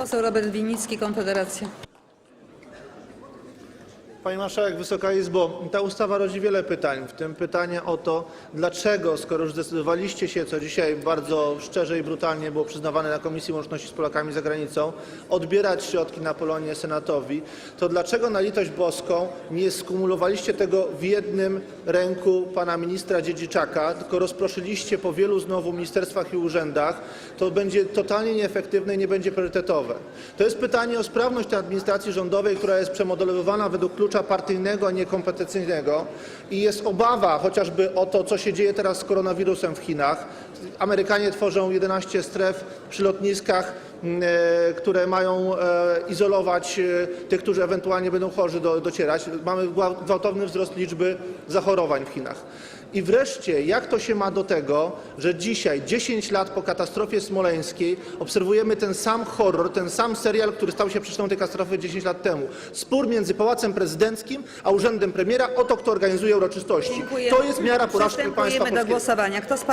Poseł Robert Winnicki, Konfederacja. Pani Marszałek, Wysoka Izbo, ta ustawa rodzi wiele pytań, w tym pytanie o to, dlaczego, skoro już zdecydowaliście się, co dzisiaj bardzo szczerze i brutalnie było przyznawane na Komisji Łączności z Polakami za Granicą, odbierać środki na Polonię Senatowi, to dlaczego na litość boską nie skumulowaliście tego w jednym ręku pana ministra Dziedziczaka, tylko rozproszyliście po wielu znowu ministerstwach i urzędach, to będzie totalnie nieefektywne i nie będzie priorytetowe. To jest pytanie o sprawność tej administracji rządowej, która jest przemodelowana według klucza partyjnego, a nie kompetencyjnego i jest obawa chociażby o to, co się dzieje teraz z koronawirusem w Chinach. Amerykanie tworzą 11 stref przy lotniskach, które mają e, izolować e, tych, którzy ewentualnie będą chorzy do, docierać. Mamy gwa- gwałtowny wzrost liczby zachorowań w Chinach. I wreszcie, jak to się ma do tego, że dzisiaj, 10 lat po katastrofie smoleńskiej, obserwujemy ten sam horror, ten sam serial, który stał się przyczyną tej katastrofy 10 lat temu. Spór między Pałacem Prezydenckim a Urzędem Premiera o to, kto organizuje uroczystości. Dziękuję. To jest miara porażki państwa Przystępujemy do polskiego. głosowania. Kto z